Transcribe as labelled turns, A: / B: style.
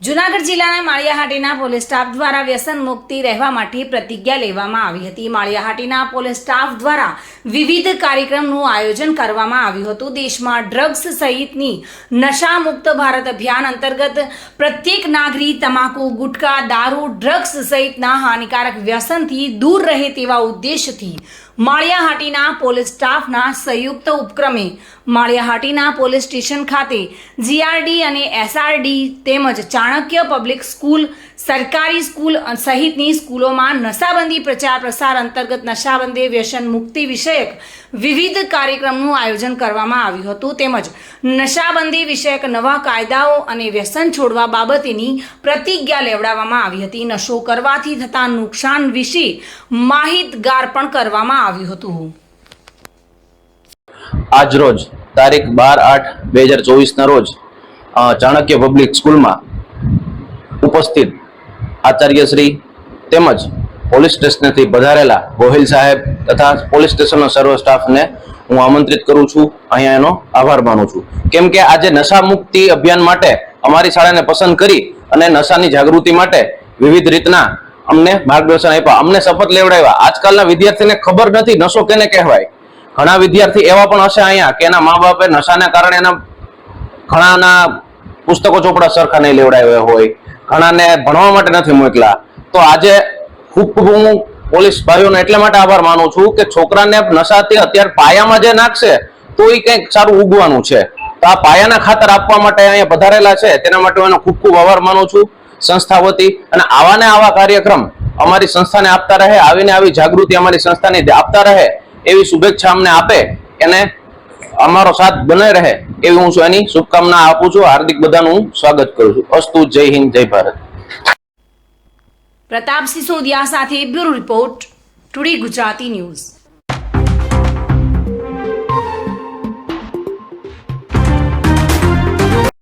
A: જુનાગઢ જિલ્લાના Maliya Hatina police staff દ્વારા વ્યસન મુક્તિ રહેવા માટે પ્રતિજ્ઞા લેવામાં આવી હતી. માળિયાહાટીના પોલીસ સ્ટાફ દ્વારા વિવિધ કાર્યક્રમનું આયોજન કરવામાં આવ્યું હતું. દેશમાં ડ્રગ્સ સહિતની નશામુક્ત ભારત અભિયાન અંતર્ગત પ્રત્યેક નાગરિક તમાકુ ગુટખા દારૂ, ડ્રગ્સ સહિતના હાનિકારક વ્યસનથી દૂર રહે તેવા ઉદ્દેશથી માળિયાહાટીના પોલીસ સ્ટાફના સંયુક્ત ઉપક્રમે માળિયાહાટીના પોલીસ સ્ટેશન ખાતે જીઆરડી અને એસઆરડી તેમજ ચાણક્ય પબ્લિક સ્કૂલ, સરકારી સ્કૂલ સહિતની સ્કૂલોમાં નશાબંધી પ્રચાર પ્રસાર અંતર્ગત નશાબંધી વ્યસન મુક્તિ વિષયક વિવિધ કાર્યક્રમનું આયોજન કરવામાં આવ્યું હતું. તેમજ નશાબંધી વિષયક નવા કાયદાઓ અને વ્યસન છોડવા બાબતેની પ્રતિજ્ઞા લેવડાવવામાં આવી હતી. નશો કરવાથી થતા નુકસાન વિશે માહિતગાર પણ કરવામાં આવ્યું હતું.
B: આજ રોજ તારીખ બાર આઠ બે હજાર ચોવીસના રોજ ચાણક્ય પબ્લિક સ્કૂલમાં ઉપસ્થિત આચાર્યશ્રી તેમજ પોલીસ સ્ટેશનેથી પધારેલા ગોહિલ સાહેબ તથા પોલીસ સ્ટેશનનો સર્વ સ્ટાફને હું આમંત્રિત કરું છું. અહીંયા એનો આભાર માનું છું. કેમ કે આજે નશા મુક્તિ અભિયાન માટે અમારી શાળાને પસંદ કરી અને નશાની જાગૃતિ માટે વિવિધ રીતના અમને માર્ગદર્શન આપ્યા. અમને શપથ લેવડાવ્યા. આજકાલના વિદ્યાર્થીને ખબર નથી, નશો કેને કહેવાય? ઘણા વિદ્યાર્થી એવા પણ હશે અહીંયા કે એના મા બાપે નશાના કારણે એના ઘણાના પુસ્તકો ચોપડા સરખા નહીં લેવડાવ્યા હોય. ઘણાને ભણવા માટે નથી મોકલા તો આજે ખૂબ હું પોલીસ ભાઈઓનો એટલા માટે આભાર માનું છું કે છોકરાને નશાથી અત્યારે પાયામાં જે નાખશે તો એ કંઈક સારું ઉગવાનું છે. તો આ પાયાના ખાતર આપવા માટે અહીંયા પધારેલા છે. તેના માટે હું એનો ખૂબ ખૂબ આભાર માનું છું. સંસ્થા અને આવા ને આવા કાર્યક્રમ અમારી સંસ્થાને આપતા રહે, આવીને આવી જાગૃતિ અમારી સંસ્થાને આપતા રહે, એવી શુભેચ્છા અમને આપે, એને અમારો સાથ બને રહે, એવી હું એની શુભકામના આપું છું. હાર્દિક બધાનું હું સ્વાગત કરું છું. અસ્તુ, જય હિન્દ, જય ભારત.
A: પ્રતાપ સિસોદિયા સાથે bureau report, today Gujarati news.